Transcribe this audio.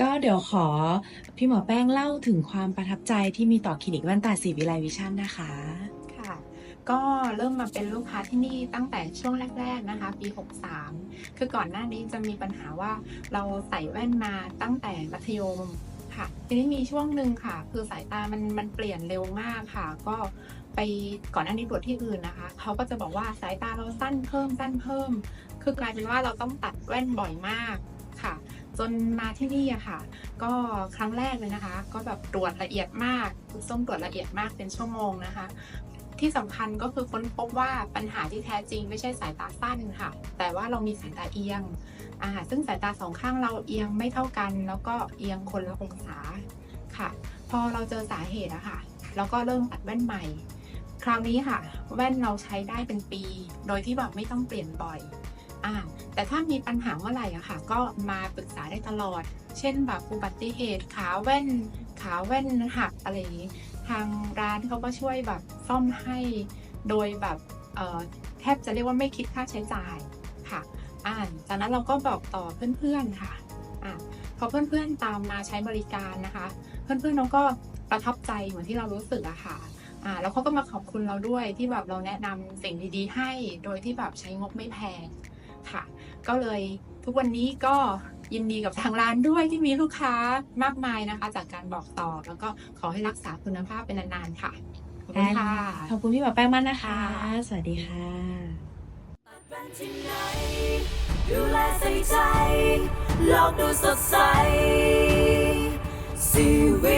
ก็เดี๋ยวขอพี่หมอแป้งเล่าถึงความประทับใจที่มีต่อคลินิกแว่นตาสีวิไลวิชั่นนะคะค่ะ ก็เริ่มมาเป็นลูกค้าที่นี่ตั้งแต่ช่วงแรก ๆนะคะ ปี 63 คือก่อนหน้านี้จะมีปัญหาว่าเราใส่แว่นมาตั้งแต่มัธยมค่ะ ทีนี้มีช่วงหนึ่งค่ะ คือสายตามันมันเปลี่ยนเร็วมากค่ะ ก็ไปก่อนหน้านี้ตรวจที่อื่นนะคะ เขาก็จะบอกว่าสายตาเราสั้นเพิ่มสั้นเพิ่ม คือกลายเป็นว่าเราต้องตัดแว่นบ่อยมากค่ะ จนมาที่นี่อะค่ะ ก็ครั้งแรกเลยนะคะ ก็แบบตรวจละเอียดมากคุณส้มตรวจละเอียดมากเป็นชั่วโมงนะคะ ที่สำคัญก็คือค้นพบว่าปัญหาที่แท้จริงไม่ใช่สายตาสั้นค่ะ แต่ว่าเรามีสายตาเอียงอ่าซึ่งสายตาสองข้างเราเอียงไม่เท่ากัน แล้วก็เอียงคนละองศาค่ะ พอเราเจอสาเหตุอะค่ะเราก็เริ่มตัดแว่นใหม่ คราวนี้ค่ะ แว่นเราใช้ได้เป็นปี โดยที่แบบไม่ต้องเปลี่ยนบ่อย อ่าแต่ถ้ามีปัญหาเมื่อไหร่อะค่ะ ก็มาปรึกษาได้ตลอด เช่นแบบอุบัติเหตุขาแว่นขาแว่นหักอะไรอย่างนี้ทางร้านเขาก็ช่วยแบบซ่อมให้โดยแบบแทบจะเรียกว่าไม่คิดค่าใช้จ่ายค่ะอ่าจากนั้นเราก็บอกต่อเพื่อนๆค่ะอ่าพอเพื่อนๆตามมาใช้บริการนะคะ เพื่อนๆเราก็ประทับใจเหมือนที่เรารู้สึกอะค่ะอ่าแล้วเขาก็มาขอบคุณเราด้วยที่แบบเราแนะนำสิ่งดีๆให้ โดยที่แบบใช้งบไม่แพง ค่ะ ก็เลยทุกวันนี้ก็ยินดีกับทางร้านด้วยที่มีลูกค้ามากมายนะคะ จากการบอกต่อแล้วก็ขอให้รักษาคุณภาพเป็นนานๆค่ะ ขอบคุณค่ะขอบคุณพี่หมอแป้งมากนะคะ สวัสดีค่ะตัดแว่นที่ไหนดูแลใส่ใจโลกดูสดใสสีวิไลวิชั